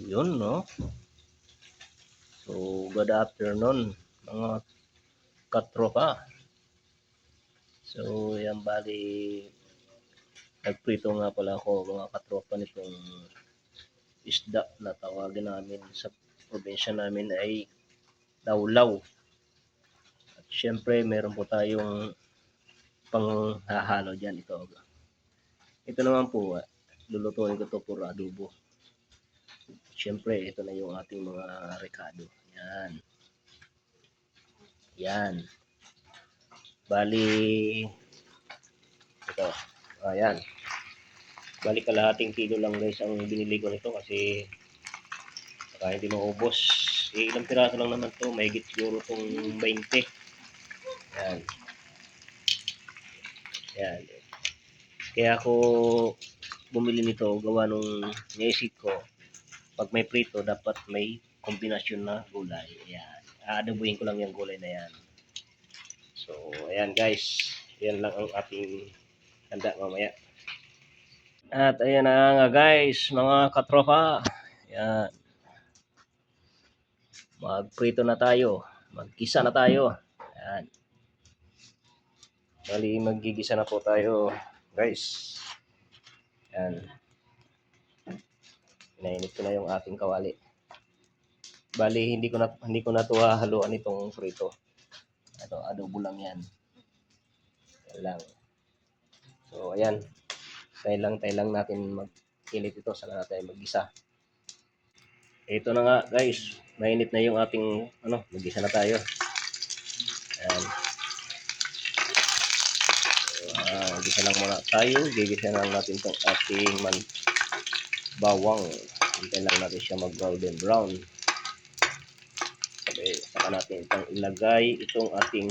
Yun, no? So, good afternoon, mga katropa. So, yan bali, nagprito nga pala ako, mga katropa nitong isda na tawagin namin sa probinsya namin ay lawlaw. At syempre, meron po tayong panghahalo dyan ito. Ito naman po, ah, lulutuin ko to puro adobo. Siyempre, ito na yung ating mga rekado. Yan. Yan. Bali, ito. Ayan. Bali kalahating kilo lang guys ang binili ko nito kasi baka hindi maubos. Eh, ilang piraso lang naman to. May siguro tong 20. Yan. Yan. Kaya ako bumili nito gawa nung naisip ko pag may prito, dapat may kombinasyon na gulay. Ayan. Aadabuhin ko lang yung gulay na yan. So, ayan guys. Yan lang ang ating handa mamaya. At ayan na nga guys, mga katropa. Ayan. Magprito na tayo. Magkisa na tayo. Ayan. Bali, magigisa na po tayo guys. Ayan. Inainit ko na yung ating kawali. Bali, hindi ko na hindi ko na to haluan itong prito. Ito, adobo lang yan. Yan lang. So, ayan. Tayo lang, tayo lang natin mag-init ito. Saka natin mag-isa. Ito na nga, guys. Mainit na yung ating, ano, mag-isa na tayo. Ayan. So, ah, mag-isa lang muna tayo. Gigisa lang natin itong ating man bawang. Hintayin lang natin siya mag-golden brown. Okay, saka natin itong ilagay itong ating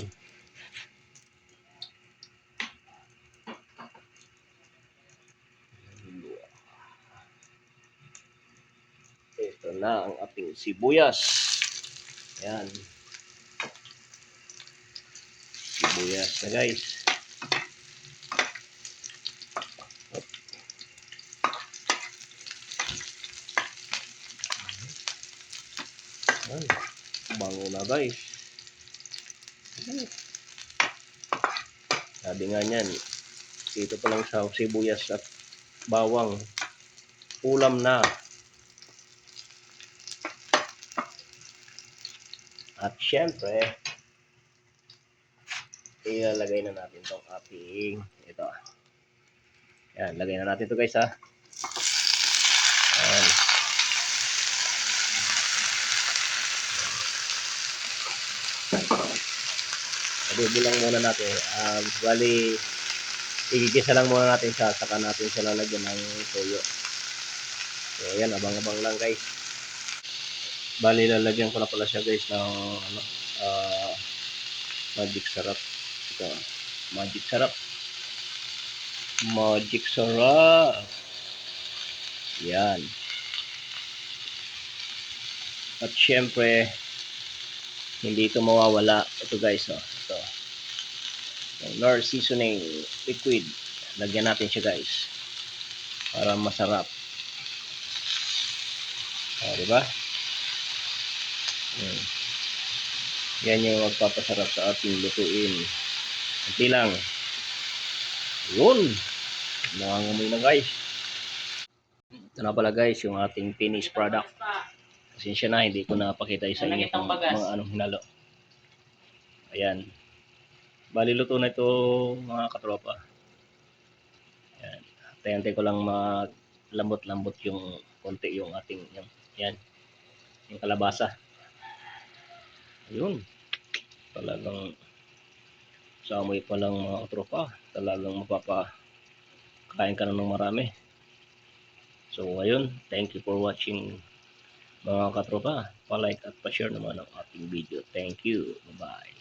ito na ang ating sibuyas. Ayan. Sibuyas na guys. Ay, bango na guys. Sabi nga niyan, dito pa lang sa sibuyas at bawang, ulam na. At syempre, ilalagay na natin tong ating, ito. Yan, lagay na natin to guys ha. Ayan. Adobo lang muna natin. Um, bali, igigisa lang muna natin siya, saka natin siya lalagyan ng toyo. So, ayan, abang-abang lang guys. Bali, lalagyan ko na pala siya guys ng ano, ah, magic sarap. Ito, magic sarap. Magic sarap. Yan. At syempre, hindi ito mawawala. Ito guys, oh. Ito. Nor seasoning liquid. Lagyan natin siya guys. Para masarap. O, di ba? Hmm. Yan yung magpapasarap sa ating lutuin. Kunti lang. Yun. Nangangamoy na guys. Ito na pala guys, yung ating finished product. Pasensya na, hindi ko napakita sa inyo ang mga anong hinalo. Ayan. Bali luto na ito mga katropa. Ayan. Tayantay ko lang malambot-lambot yung konti yung ating yung, yan. Yung kalabasa. Ayun. Talagang sa amoy pa lang mga katropa. Talagang mapapa kain ka na ng marami. So ayun, thank you for watching mga katropa. Pa-like at pa-share naman ang ating video. Thank you. Bye-bye.